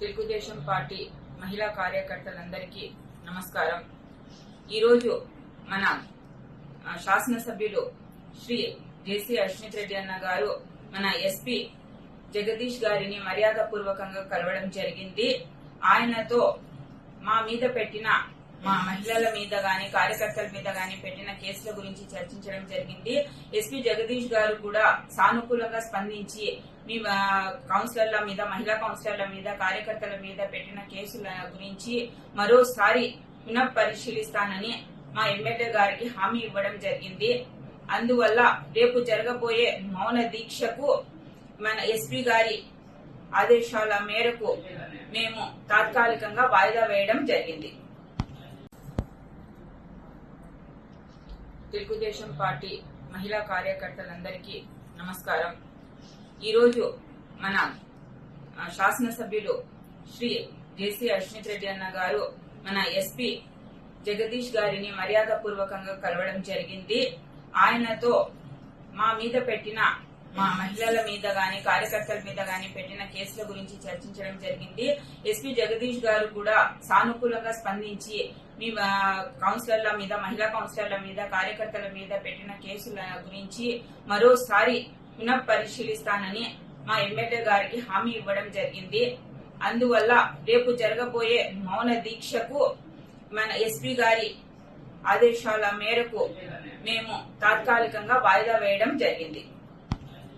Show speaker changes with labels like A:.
A: Telugu Desam party మహిళా కార్యకర్తలందరికీ నమస్కారం. ఈరోజు మన శాసనసభ్యులు శ్రీ జేసీ అశ్విత్ రెడ్డి అన్న గారు మన ఎస్పీ జగదీష్ గారిని మర్యాదపూర్వకంగా కలవడం జరిగింది. ఆయనతో మా మీద పెట్టిన మా మహిళల మీద గాని కార్యకర్తల మీద గాని పెట్టిన కేసుల గురించి చర్చించడం జరిగింది. ఎస్పీ జగదీష్ గారు కూడా సానుకూలంగా స్పందించి మీ కౌన్సిలర్ల మీద మహిళా కౌన్సిలర్ల మీద కార్యకర్తల మీద పెట్టిన కేసుల గురించి మరోసారి పునః పరిశీలిస్తానని మా ఎమ్మెల్యే గారికి హామీ ఇవ్వడం జరిగింది. అందువల్ల రేపు జరగబోయే మౌన దీక్షకు మన ఎస్పీ గారి ఆదేశాల మేరకు మేము తాత్కాలికంగా వాయిదా వేయడం జరిగింది. తెలుగుదేశం పార్టీ మహిళా కార్యకర్తలందరికీ నమస్కారం. ఈరోజు మన శాసనసభ్యులు శ్రీ జేసీ అశ్మిత్ రెడ్డి అన్న గారు మన ఎస్పీ జగదీష్ గారిని మర్యాదపూర్వకంగా కలవడం జరిగింది. ఆయనతో మా మీద పెట్టిన మా మహిళల మీద గాని కార్యకర్తల మీద గాని పెట్టిన కేసుల గురించి చర్చించడం జరిగింది. ఎస్పీ జగదీష్ గారు కూడా సానుకూలంగా స్పందించి మీ కౌన్సిలర్ల మీద మహిళా కౌన్సిలర్ల మీద కార్యకర్తల మీద పెట్టిన కేసుల గురించి మరోసారి పునః పరిశీలిస్తానని మా ఎమ్మెల్యే గారికి హామీ ఇవ్వడం జరిగింది. అందువల్ల రేపు జరగబోయే మౌన దీక్షకు మన ఎస్పీ గారి ఆదేశాల మేరకు మేము తాత్కాలికంగా వాయిదా వేయడం జరిగింది.